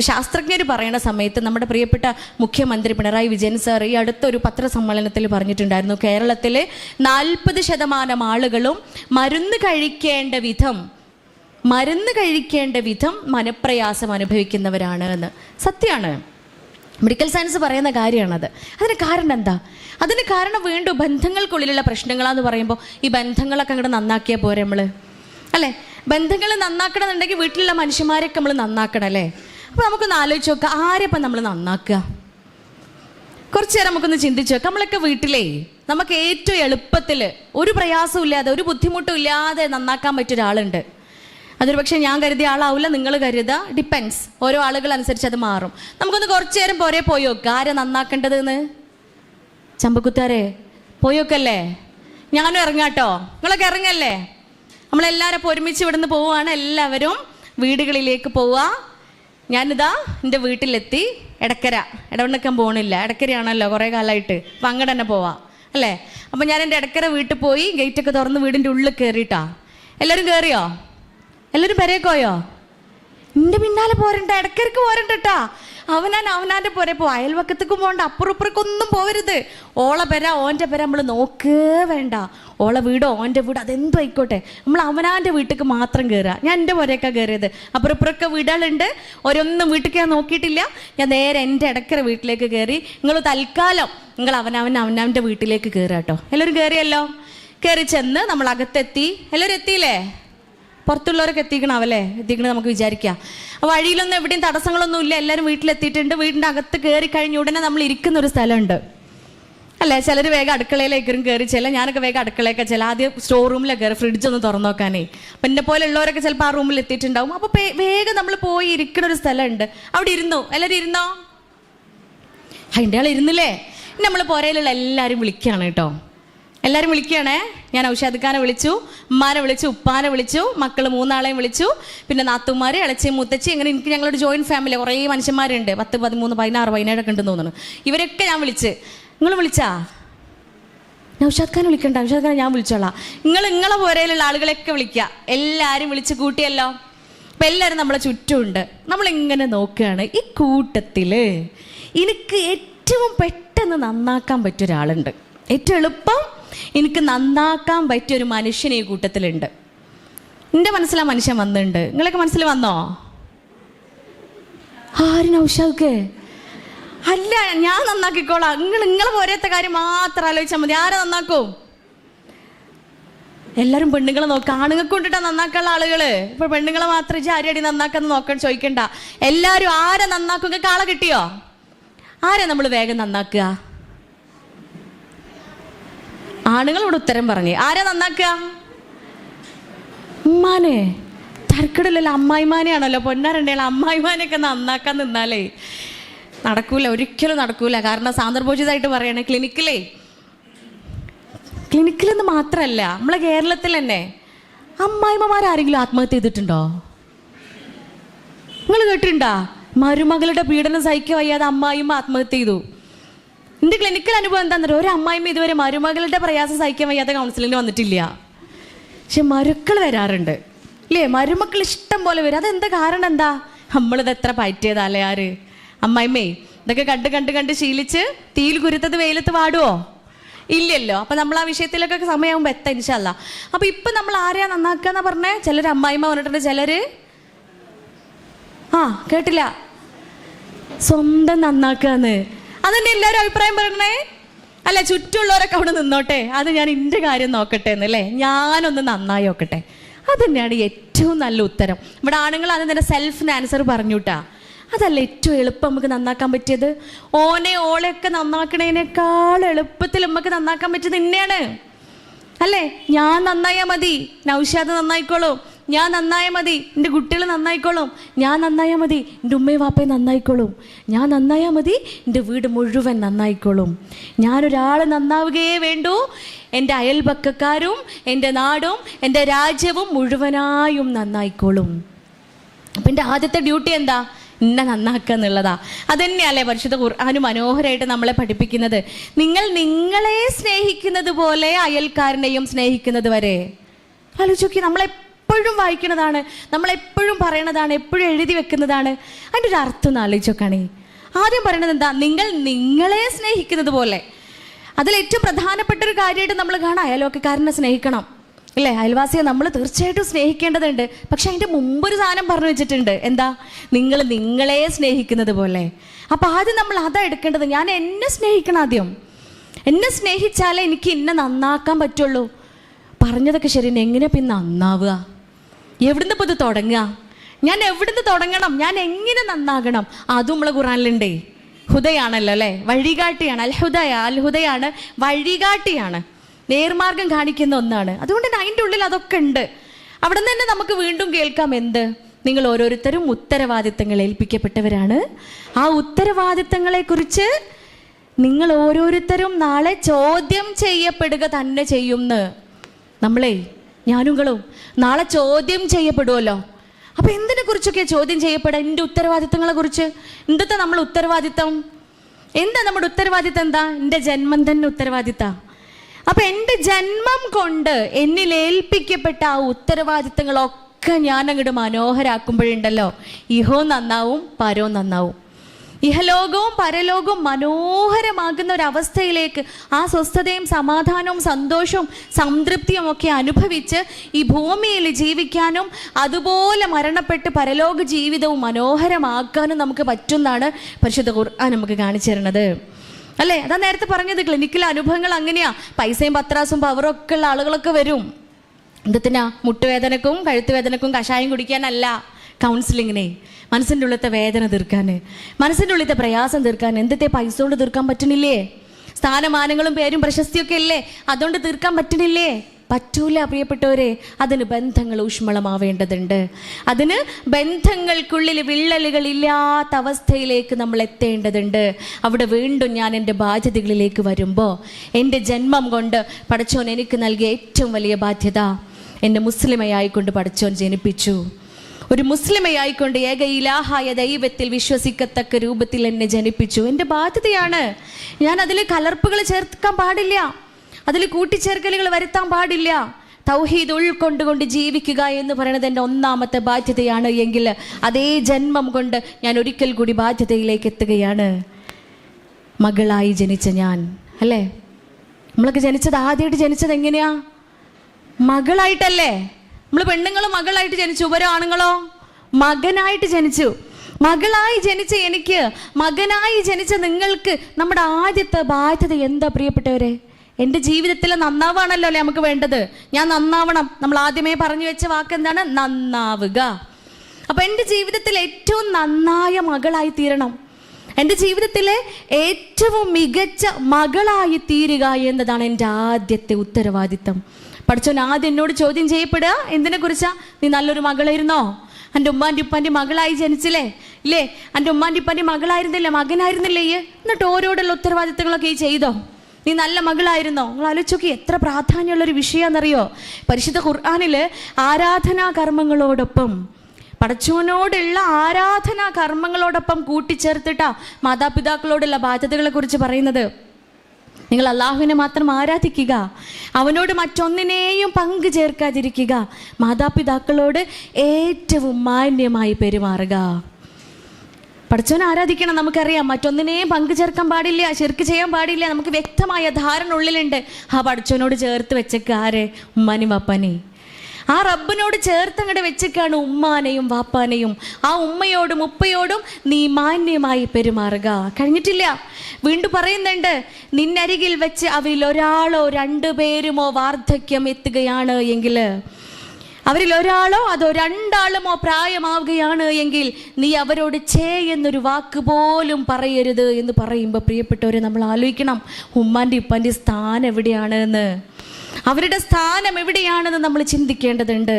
ശാസ്ത്രജ്ഞർ പറയുന്ന സമയത്ത് നമ്മുടെ പ്രിയപ്പെട്ട മുഖ്യമന്ത്രി പിണറായി വിജയൻ സാർ ഈ അടുത്തൊരു പത്രസമ്മേളനത്തിൽ പറഞ്ഞിട്ടുണ്ടായിരുന്നു. കേരളത്തിലെ നാൽപ്പത് ശതമാനം ആളുകളും മരുന്ന് കഴിക്കേണ്ട വിധം മരുന്ന് കഴിക്കേണ്ട വിധം മനപ്രയാസം അനുഭവിക്കുന്നവരാണ് എന്ന്. സത്യമാണ് മെഡിക്കൽ സയൻസ് പറയുന്ന കാര്യമാണത്. അതിന് കാരണം എന്താ? അതിന് കാരണം വീണ്ടും ബന്ധങ്ങൾക്കുള്ളിലുള്ള പ്രശ്നങ്ങളാന്ന് പറയുമ്പോൾ ഈ ബന്ധങ്ങളൊക്കെ അങ്ങോട്ട് നന്നാക്കിയാൽ പോരെ നമ്മൾ അല്ലേ? ബന്ധങ്ങൾ നന്നാക്കണമെന്നുണ്ടെങ്കിൽ വീട്ടിലുള്ള മനുഷ്യന്മാരൊക്കെ നമ്മൾ നന്നാക്കണം അല്ലേ? അപ്പോൾ നമുക്കൊന്ന് ആലോചിച്ച് നോക്കാം ആരെപ്പം നമ്മൾ നന്നാക്കുക? കുറച്ച് നേരം നമുക്കൊന്ന് ചിന്തിച്ചു നോക്കാം നമ്മളൊക്കെ വീട്ടിലേ നമുക്ക് ഏറ്റവും എളുപ്പത്തിൽ ഒരു പ്രയാസവും ഇല്ലാതെ ഒരു ബുദ്ധിമുട്ടും ഇല്ലാതെ നന്നാക്കാൻ പറ്റിയ ഒരാളുണ്ട്. അതൊരു പക്ഷേ ഞാൻ കരുതിയ ആളാവില്ല നിങ്ങൾ കരുതുക ഡിപ്പെൻസ് ഓരോ ആളുകൾ അനുസരിച്ച് അത് മാറും. നമുക്കൊന്ന് കുറച്ചു നേരം പോരെ പോയി നോക്കുക നന്നാക്കേണ്ടത് എന്ന് ചമ്പക്കുത്താരെ പോയി നോക്കല്ലേ? ഞാനും ഇറങ്ങാട്ടോ. നിങ്ങളൊക്കെ ഇറങ്ങല്ലേ? നമ്മളെല്ലാവരും ഇപ്പോൾ ഒരുമിച്ച് ഇവിടുന്ന് പോവുകയാണ്. എല്ലാവരും വീടുകളിലേക്ക് പോവുക. ഞാനിതാ എന്റെ വീട്ടിലെത്തി. ഇടക്കര ഇടവണ്ണക്കാൻ പോകണില്ല ഇടക്കരയാണല്ലോ കുറേ കാലമായിട്ട് അപ്പം അങ്ങോട്ട് തന്നെ പോവാം. അല്ലേ? അപ്പം ഞാൻ എന്റെ ഇടക്കര വീട്ടിൽ പോയി ഗേറ്റൊക്കെ തുറന്ന് വീടിന്റെ ഉള്ളിൽ കയറിയിട്ടാ. എല്ലാവരും കയറിയോ? എല്ലാവരും പെരേക്കോയോ എന്റെ പിന്നാലെ പോരണ്ട ഇടക്കിടക്ക് പോരണ്ടട്ടാ അവനാൻ അവനാന്റെ പോരെ പോ. അയൽവക്കത്തേക്കും പോകണ്ട അപ്പുറപ്പുറക്കൊന്നും പോകരുത്. ഓളെ പെര ഓന്റെ പെര നമ്മൾ നോക്കേ വേണ്ട. ഓളെ വീടോ ഓന്റെ വീട് അതെന്തോ ആയിക്കോട്ടെ. നമ്മൾ അവനാന്റെ വീട്ടിലേക്ക് മാത്രം കയറുക ഞാൻ എന്റെ പോരെയൊക്കെ കയറിയത് അപ്പുറം ഇപ്പുറമൊക്കെ വീടുകളുണ്ട്. ഓരോന്നും വീട്ടിലേക്ക് ഞാൻ നോക്കിയിട്ടില്ല. ഞാൻ നേരെ എന്റെ ഇടക്കര വീട്ടിലേക്ക് കയറി നിങ്ങൾ തൽക്കാലം നിങ്ങൾ അവനവൻ അവനവന്റെ വീട്ടിലേക്ക് കയറുക കേട്ടോ എല്ലാവരും കയറിയല്ലോ കയറി ചെന്ന് നമ്മൾ അകത്തെത്തി. എല്ലാവരും എത്തിയില്ലേ? പുറത്തുള്ളവരൊക്കെ എത്തിക്കണാവല്ലേ? എത്തിക്കണത് നമുക്ക് വിചാരിക്കാം. വഴിയിലൊന്നും എവിടെയും തടസ്സങ്ങളൊന്നും ഇല്ല. എല്ലാവരും വീട്ടിലെത്തിയിട്ടുണ്ട്. വീടിന്റെ അകത്ത് കയറി കഴിഞ്ഞ ഉടനെ നമ്മൾ ഇരിക്കുന്ന ഒരു സ്ഥലമുണ്ട്. അല്ലേ? ചിലർ വേഗം അടുക്കളയിലേക്കും കയറി ചില ഞാനൊക്കെ വേഗം അടുക്കളയൊക്കെ ചില ആദ്യം സ്റ്റോർ റൂമിലൊക്കെ കയറി ഫ്രിഡ്ജ് ഒന്ന് തുറന്നു നോക്കാനേ. അപ്പം എന്നെ പോലെ ഉള്ളവരൊക്കെ ചിലപ്പോൾ ആ റൂമിൽ എത്തിയിട്ടുണ്ടാവും. അപ്പോൾ വേഗം നമ്മൾ പോയി ഇരിക്കുന്ന ഒരു സ്ഥലമുണ്ട്. അവിടെ ഇരുന്നു? എല്ലാവരും ഇരുന്നോ? അതിന്റെ ആൾ ഇരുന്നില്ലേ? നമ്മൾ പുരയിലുള്ള എല്ലാവരും വിളിക്കുകയാണ് കേട്ടോ. എല്ലാവരും വിളിക്കുകയാണേ? ഞാൻ ഔഷാദിക്കാനെ വിളിച്ചു ഉമ്മാനെ വിളിച്ചു ഉപ്പാനെ വിളിച്ചു മക്കൾ മൂന്നാളെയും വിളിച്ചു. പിന്നെ നാത്തുമാർ ഇളച്ചി മുത്തച്ചി അങ്ങനെ എനിക്ക് ഞങ്ങളൊരു ജോയിന്റ് ഫാമിലി കുറേ മനുഷ്യന്മാരുണ്ട്. പത്ത് പതിമൂന്ന് പതിനാറ് പതിനേഴൊക്കെ ഉണ്ടെന്ന് തോന്നുന്നു. ഇവരൊക്കെ ഞാൻ വിളിച്ച്. നിങ്ങൾ വിളിച്ചാ? നൗഷാദ് വിളിക്കണ്ട നൗഷാദ് ഞാൻ വിളിച്ചോളാം. നിങ്ങൾ നിങ്ങളെ പോരയിലുള്ള ആളുകളെയൊക്കെ വിളിക്കുക. എല്ലാവരും വിളിച്ച് കൂട്ടിയല്ലോ. അപ്പം എല്ലാവരും നമ്മളെ ചുറ്റുമുണ്ട്. നമ്മളിങ്ങനെ നോക്കുകയാണ് ഈ കൂട്ടത്തിൽ എനിക്ക് ഏറ്റവും പെട്ടെന്ന് നന്നാക്കാൻ പറ്റിയ ഒരാളുണ്ട്. ഏറ്റവും എളുപ്പം എനിക്ക് നന്നാക്കാൻ പറ്റിയ ഒരു മനുഷ്യൻ ഈ കൂട്ടത്തിലുണ്ട്. എന്റെ മനസ്സിലാ മനുഷ്യൻ വന്നിട്ടുണ്ട്. നിങ്ങളൊക്കെ മനസ്സിൽ വന്നോ? ആരും ഔഷാക്ക് അല്ല ഞാൻ നന്നാക്കിക്കോളാം. നിങ്ങൾ നിങ്ങളെ പോരാത്ത കാര്യം മാത്രം ആലോചിച്ചാൽ മതി. ആരെ നന്നാക്കും? എല്ലാവരും പെണ്ണുങ്ങളെ നോക്കുക ആണുങ്ങൾക്ക് കൊണ്ടിട്ടാ നന്നാക്കാനുള്ള ആളുകൾ. ഇപ്പൊ പെണ്ണുങ്ങളെ മാത്രം ഇജ്ജ് ആരടി നന്നാക്കാന്ന് നോക്കാൻ ചോദിക്കണ്ട. എല്ലാരും ആരെ നന്നാക്കുക കാള കിട്ടിയോ? ആരെ നമ്മൾ വേഗം നന്നാക്കുക? ആണുങ്ങളോട് ഉത്തരം പറഞ്ഞു. ആരാ നന്നാക്കുക? ഉമ്മാനെ. തരക്കിടില്ലല്ലോ അമ്മായിമാനെയാണല്ലോ. പൊന്നാരണ്ടേള അമ്മായിമാനെയൊക്കെ നന്നാക്കാൻ നിന്നാലേ നടക്കൂല ഒരിക്കലും നടക്കൂല. കാരണം സാന്ദർഭോചിതമായിട്ട് പറയണേ ക്ലിനിക്കിലേ. ക്ലിനിക്കിലെന്ന് മാത്രമല്ല നമ്മളെ കേരളത്തിൽ തന്നെ അമ്മായിമ്മമാരാരെങ്കിലും ആത്മഹത്യ ചെയ്തിട്ടുണ്ടോ? നിങ്ങൾ കേട്ടിട്ടുണ്ടോ? മരുമകളുടെ പീഡനം സഹിക്കുക വയ്യാതെ അമ്മായിമ്മ ആത്മഹത്യ ചെയ്തു. എന്റെ ക്ലിനിക്കൽ അനുഭവം എന്താണെന്നറിയോ ഒരു അമ്മായിമ്മ ഇതുവരെ മരുമകളുടെ പ്രയാസം സഹിക്കാൻ വയ്യാത്ത കൗൺസിലിംഗ് വന്നിട്ടില്ല. പക്ഷെ മരുക്കൾ വരാറുണ്ട്. ഇല്ലേ? മരുമക്കൾ ഇഷ്ടം പോലെ വരും. അതെന്താ കാരണം എന്താ? നമ്മളിത് എത്ര പറ്റിയതല്ലേ ആര്? അമ്മായിമ്മേ ഇതൊക്കെ കണ്ട് കണ്ട് കണ്ട് ശീലിച്ച് തീയിൽ കുരുത്തത് വെയിലത്ത് വാടുവോ? ഇല്ലല്ലോ. അപ്പൊ നമ്മൾ ആ വിഷയത്തിലൊക്കെ സമയമാകുമ്പോൾ എത്താം ഇൻഷല്ല അപ്പൊ ഇപ്പൊ നമ്മൾ ആരെയാ നന്നാക്കുക എന്നാ പറഞ്ഞേ? ചിലർ അമ്മായിമ്മ പറഞ്ഞിട്ടുണ്ട് ചിലര്? ആ കേട്ടില്ല. സ്വന്തം നന്നാക്കാന്ന്. അതന്നെ എല്ലാവരും അഭിപ്രായം പറയണേ? അല്ല ചുറ്റുള്ളവരൊക്കെ അവിടെ നിന്നോട്ടെ. അത് ഞാൻ എന്റെ കാര്യം നോക്കട്ടെ എന്നല്ലേ? ഞാനൊന്ന് നന്നായി നോക്കട്ടെ. അതന്നെയാണ് ഏറ്റവും നല്ല ഉത്തരം. ഇവിടെ ആണുങ്ങൾ അത് തന്നെ സെൽഫിന് ആൻസർ പറഞ്ഞുട്ടാ. അതല്ല ഏറ്റവും എളുപ്പം നമുക്ക് നന്നാക്കാൻ പറ്റിയത്? ഓനെ ഓളെയൊക്കെ നന്നാക്കണേനേക്കാൾ എളുപ്പത്തിൽ നമുക്ക് നന്നാക്കാൻ പറ്റിയത് തന്നെയാണ് അല്ലേ? ഞാൻ നന്നായാൽ മതി. നൗഷാദ് നന്നായിക്കോളും. ഞാൻ നന്നായ മതി. എന്റെ കുട്ടികൾ നന്നായിക്കോളും. ഞാൻ നന്നായാൽ മതി. എന്റെ ഉമ്മയും വാപ്പയും നന്നായിക്കോളും. ഞാൻ നന്നായാൽ മതി. എന്റെ വീട് മുഴുവൻ നന്നായിക്കോളും. ഞാനൊരാൾ നന്നാവുകയേ വേണ്ടൂ. എന്റെ അയൽപക്കക്കാരും എന്റെ നാടും എന്റെ രാജ്യവും മുഴുവനായും നന്നായിക്കോളും. അപ്പം എന്റെ ആദ്യത്തെ ഡ്യൂട്ടി എന്താ? എന്നെ നന്നാക്കുക എന്നുള്ളതാ. അതന്നെയല്ലേ പരിശുദ്ധ ഖുർആാന് മനോഹരമായിട്ട് നമ്മളെ പഠിപ്പിക്കുന്നത്. നിങ്ങൾ നിങ്ങളെ സ്നേഹിക്കുന്നത് പോലെ അയൽക്കാരനെയും സ്നേഹിക്കുന്നത് വരെ. ആലോചിക്കി നമ്മളെപ്പോഴും വായിക്കുന്നതാണ് നമ്മളെപ്പോഴും പറയണതാണ് എപ്പോഴും എഴുതി വെക്കുന്നതാണ്. അതിന്റെ ഒരു അർത്ഥം ആലോചിച്ചോക്കാണേ ആദ്യം പറയണത് എന്താ? നിങ്ങൾ നിങ്ങളെ സ്നേഹിക്കുന്നത് പോലെ. അതിൽ ഏറ്റവും പ്രധാനപ്പെട്ട ഒരു കാര്യമായിട്ട് നമ്മൾ കാണാം അയൽവക്കക്കാരനെ സ്നേഹിക്കണം. അല്ലേ അയൽവാസിയെ നമ്മൾ തീർച്ചയായിട്ടും സ്നേഹിക്കേണ്ടതുണ്ട്. പക്ഷെ അതിന്റെ മുമ്പൊരു സാധനം പറഞ്ഞു വെച്ചിട്ടുണ്ട്. എന്താ? നിങ്ങൾ നിങ്ങളെ സ്നേഹിക്കുന്നത് പോലെ. അപ്പം ആദ്യം നമ്മൾ അതാ എടുക്കേണ്ടത് ഞാൻ എന്നെ സ്നേഹിക്കണം ആദ്യം. എന്നെ സ്നേഹിച്ചാലേ എനിക്ക് എന്നെ നന്നാക്കാൻ പറ്റുള്ളൂ. പറഞ്ഞതൊക്കെ ശരി എങ്ങനെ പിന്നെ നന്നാവുക? എവിടുന്ന് ഇപ്പോൾ ഇത് തുടങ്ങുക? ഞാൻ എവിടുന്ന് തുടങ്ങണം? ഞാൻ എങ്ങനെ നന്നാകണം? അതും നമ്മളെ ഖുറാനിലുണ്ടേ. ഹുദയാണല്ലോ അല്ലേ? വഴികാട്ടിയാണ്. അൽഹുദയ അൽഹുദയാണ്. അൽ ഹുദയാണ് വഴികാട്ടിയാണ്. നേർമാർഗം കാണിക്കുന്ന ഒന്നാണ്. അതുകൊണ്ട് അതിന്റെ ഉള്ളിൽ അതൊക്കെ ഉണ്ട്. അവിടെ നിന്ന് തന്നെ നമുക്ക് വീണ്ടും കേൾക്കാം എന്ത്? നിങ്ങൾ ഓരോരുത്തരും ഉത്തരവാദിത്തങ്ങൾ ഏൽപ്പിക്കപ്പെട്ടവരാണ്. ആ ഉത്തരവാദിത്തങ്ങളെക്കുറിച്ച് നിങ്ങൾ ഓരോരുത്തരും നാളെ ചോദ്യം ചെയ്യപ്പെടുക തന്നെ ചെയ്യുമെന്ന് നമ്മളെ ഞാനുങ്ങളും? നാളെ ചോദ്യം ചെയ്യപ്പെടുമല്ലോ അപ്പൊ എന്തിനെ കുറിച്ചൊക്കെ ചോദ്യം ചെയ്യപ്പെടുക എന്റെ ഉത്തരവാദിത്തങ്ങളെ കുറിച്ച്? എന്തൊക്കെ നമ്മൾ ഉത്തരവാദിത്തം? എന്താ നമ്മുടെ ഉത്തരവാദിത്തം എന്താ? എന്റെ ജന്മം തന്നെ ഉത്തരവാദിത്ത. അപ്പൊ എന്റെ ജന്മം കൊണ്ട് എന്നിൽ ഏൽപ്പിക്കപ്പെട്ട ആ ഉത്തരവാദിത്തങ്ങളൊക്കെ ഞാൻ അങ്ങോട്ട് മനോഹരാക്കുമ്പോഴുണ്ടല്ലോ. ഇഹോ നന്നാവും പരോ നന്നാവും. ഇഹലോകവും പരലോകവും മനോഹരമാകുന്ന അവസ്ഥയിലേക്ക് ആ സ്വസ്ഥതയും സമാധാനവും സന്തോഷവും സംതൃപ്തിയും ഒക്കെ അനുഭവിച്ച് ഈ ഭൂമിയിൽ ജീവിക്കാനും അതുപോലെ മരണപ്പെട്ട് പരലോക ജീവിതവും മനോഹരമാക്കാനും നമുക്ക് പറ്റുന്നതാണ് പരിശുദ്ധ ഖുർആൻ നമുക്ക് കാണിച്ചു തരുന്നത്. അല്ലേ? അതാ നേരത്തെ പറഞ്ഞത് ക്ലിനിക്കിലെ അനുഭവങ്ങൾ അങ്ങനെയാ. പൈസയും പത്രാസും പവറും ഒക്കെ ഉള്ള ആളുകളൊക്കെ വരും. എന്തിനാ മുട്ടുവേദനക്കും കഴുത്തുവേദനക്കും കഷായം കുടിക്കാനല്ല. കൗൺസിലിങ്ങിനെ മനസ്സിന്റെ ഉള്ളിലത്തെ വേദന തീർക്കാൻ മനസ്സിന്റെ ഉള്ളിലത്തെ പ്രയാസം തീർക്കാൻ എന്തിത്തെ പൈസ കൊണ്ട് തീർക്കാൻ പറ്റണില്ലേ? സ്ഥാനമാനങ്ങളും പേരും പ്രശസ്തിയൊക്കെ ഇല്ലേ? അതുകൊണ്ട് തീർക്കാൻ പറ്റണില്ലേ? പറ്റൂല പ്രിയപ്പെട്ടവരെ അതിന് ബന്ധങ്ങൾ ഊഷ്മളമാവേണ്ടതുണ്ട്. അതിന് ബന്ധങ്ങൾക്കുള്ളിൽ വിള്ളലുകൾ ഇല്ലാത്ത അവസ്ഥയിലേക്ക് നമ്മൾ എത്തേണ്ടതുണ്ട്. അവിടെ വീണ്ടും ഞാൻ എന്റെ ബാധ്യതകളിലേക്ക് വരുമ്പോൾ എന്റെ ജന്മം കൊണ്ട് പഠിച്ചോൻ എനിക്ക് നൽകിയ ഏറ്റവും വലിയ ബാധ്യത എന്നെ മുസ്ലിമയായിക്കൊണ്ട് പഠിച്ചോൻ ജനിപ്പിച്ചു. ഒരു മുസ്ലിമയായിക്കൊണ്ട് ഏക ഇലാഹായ ദൈവത്തിൽ വിശ്വസിക്കത്തക്ക രൂപത്തിൽ എന്നെ ജനിപ്പിച്ചു. എന്റെ ബാധ്യതയാണ്. ഞാൻ അതിൽ കലർപ്പുകൾ ചേർക്കാൻ പാടില്ല. അതിൽ കൂട്ടിച്ചേർക്കലുകൾ വരുത്താൻ പാടില്ല. തൗഹീദ് ഉൾക്കൊണ്ടുകൊണ്ട് ജീവിക്കുക എന്ന് പറയുന്നത് എന്റെ ഒന്നാമത്തെ ബാധ്യതയാണ്. എങ്കിൽ അതേ ജന്മം കൊണ്ട് ഞാൻ ഒരിക്കൽ കൂടി ബാധ്യതയിലേക്ക് എത്തുകയാണ്. മകളായി ജനിച്ച ഞാൻ. അല്ലേ? നമ്മളൊക്കെ ജനിച്ചത് ആദ്യമായിട്ട് ജനിച്ചത് എങ്ങനെയാ? മകളായിട്ടല്ലേ? നമ്മൾ പെണ്ണുങ്ങൾ മകളായിട്ട് ജനിച്ചു ഉപരോ ആണുങ്ങളോ മകനായിട്ട് ജനിച്ചു. മകളായി ജനിച്ച എനിക്ക് മകനായി ജനിച്ച നിങ്ങൾക്ക് നമ്മുടെ ആദ്യത്തെ ബാധ്യത എന്താ പ്രിയപ്പെട്ടവരെ? എന്റെ ജീവിതത്തിൽ നന്നാവാണല്ലോ അല്ലേ നമുക്ക് വേണ്ടത്? ഞാൻ നന്നാവണം. നമ്മൾ ആദ്യമേ പറഞ്ഞു വെച്ച വാക്ക് എന്താണ്? നന്നാവുക. അപ്പൊ എന്റെ ജീവിതത്തിൽ ഏറ്റവും നന്നായ മകളായി തീരണം. എന്റെ ജീവിതത്തിലെ ഏറ്റവും മികച്ച മകളായി തീരുക എന്നതാണ് എന്റെ ആദ്യത്തെ ഉത്തരവാദിത്തം. പഠിച്ചോൻ ആദ്യം എന്നോട് ചോദ്യം ചെയ്യപ്പെടുക. എന്തിനെ കുറിച്ചാ? നീ നല്ലൊരു മകളായിരുന്നോ? എന്റെ ഉമ്മാന്റെ ഉപ്പാന്റെ മകളായി ജനിച്ചില്ലേ? ഇല്ലേ? എന്റെ ഉമ്മാന്റെ ഉപ്പാന്റെ മകളായിരുന്നില്ലേ? മകനായിരുന്നില്ലേ എന്നിട്ട് ഓരോടുള്ള ഉത്തരവാദിത്തങ്ങളൊക്കെ ചെയ്തോ? നീ നല്ല മകളായിരുന്നോ? നിങ്ങൾ ആലോചിച്ചോക്കി എത്ര പ്രാധാന്യമുള്ളൊരു വിഷയമാണെന്നറിയോ പരിശുദ്ധ ഖുർആാനിൽ ആരാധനാ കർമ്മങ്ങളോടൊപ്പം പടച്ചവനോടുള്ള ആരാധനാ കർമ്മങ്ങളോടൊപ്പം കൂട്ടിച്ചേർത്തിട്ടാ മാതാപിതാക്കളോടുള്ള ബാധ്യതകളെ കുറിച്ച് പറയുന്നത്. നിങ്ങൾ അള്ളാഹുവിനെ മാത്രം ആരാധിക്കുക. അവനോട് മറ്റൊന്നിനെയും പങ്കു ചേർക്കാതിരിക്കുക. മാതാപിതാക്കളോട് ഏറ്റവും മാന്യമായി പെരുമാറുക. പഠിച്ചവനെ ആരാധിക്കണം നമുക്കറിയാം. മറ്റൊന്നിനെയും പങ്കു ചേർക്കാൻ പാടില്ല ശിർക്ക് ചെയ്യാൻ പാടില്ല. നമുക്ക് വ്യക്തമായ ധാരണ ഉള്ളിലുണ്ട്. ആ പഠിച്ചവനോട് ചേർത്ത് വെച്ചേക്കാരെ ഉമ്മനി വാപ്പാനെയും. ആ റബ്ബിനോട് ചേർത്തങ്ങടെ വെച്ചേക്കാണ് ഉമ്മാനെയും വാപ്പാനെയും. ആ ഉമ്മയോടും ഉപ്പയോടും നീ മാന്യമായി പെരുമാറുക. കഴിഞ്ഞിട്ടില്ല. വീണ്ടും പറയുന്നുണ്ട് നിന്നരികിൽ വെച്ച് അവരിൽ ഒരാളോ രണ്ടു പേരുമോ വാർദ്ധക്യം എത്തുകയാണ് എങ്കിൽ അവരിൽ ഒരാളോ അതോ രണ്ടാളുമോ പ്രായമാവുകയാണ് എങ്കിൽ നീ അവരോട് ചേ എന്നൊരു വാക്ക് പോലും പറയരുത് എന്ന് പറയുമ്പോൾ പ്രിയപ്പെട്ടവരെ നമ്മൾ ആലോചിക്കണം ഉമ്മാന്റെ ഉപ്പാന്റെ സ്ഥാനം എവിടെയാണ് എന്ന്? അവരുടെ സ്ഥാനം എവിടെയാണെന്ന് നമ്മൾ ചിന്തിക്കേണ്ടതുണ്ട്.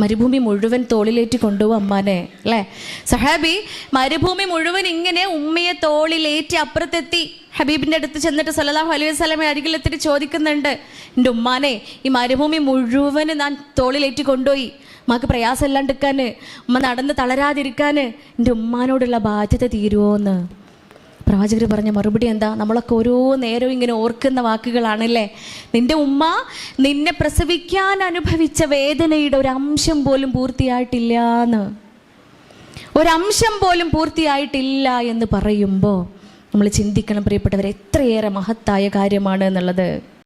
മരുഭൂമി മുഴുവൻ തോളിലേറ്റി കൊണ്ടുപോകും അമ്മാനെ അല്ലേ? സഹാബി മരുഭൂമി മുഴുവൻ ഇങ്ങനെ ഉമ്മയെ തോളിലേറ്റി അപ്പുറത്തെത്തി. ഹബീബിന്റെ അടുത്ത് ചെന്നിട്ട് സല്ലല്ലാഹു അലൈഹി സ്വലമെ അരികിലെത്തിട്ട് ചോദിക്കുന്നുണ്ട് എന്റെ ഉമ്മാനെ ഈ മരുഭൂമി മുഴുവൻ ഞാൻ തോളിലേറ്റി കൊണ്ടുപോയി. ഉമ്മക്ക് പ്രയാസം ഇല്ലാണ്ടിരിക്കാൻ ഉമ്മ നടന്ന് തളരാതിരിക്കാൻ എന്റെ ഉമ്മാനോടുള്ള ബാധ്യത തീരുമോ എന്ന് പ്രവാചകർ പറഞ്ഞ മറുപടി എന്താ? നമ്മളൊക്കെ ഓരോ നേരവും ഇങ്ങനെ ഓർക്കുന്ന വാക്കുകളാണല്ലേ? നിന്റെ ഉമ്മ നിന്നെ പ്രസവിക്കാൻ അനുഭവിച്ച വേദനയുടെ ഒരു അംശം പോലും പൂർത്തിയായിട്ടില്ല എന്ന്. ഒരംശം പോലും പൂർത്തിയായിട്ടില്ല എന്ന് പറയുമ്പോൾ നമ്മൾ ചിന്തിക്കണം പ്രിയപ്പെട്ടവർ എത്രയേറെ മഹത്തായ കാര്യമാണ് എന്നുള്ളത്.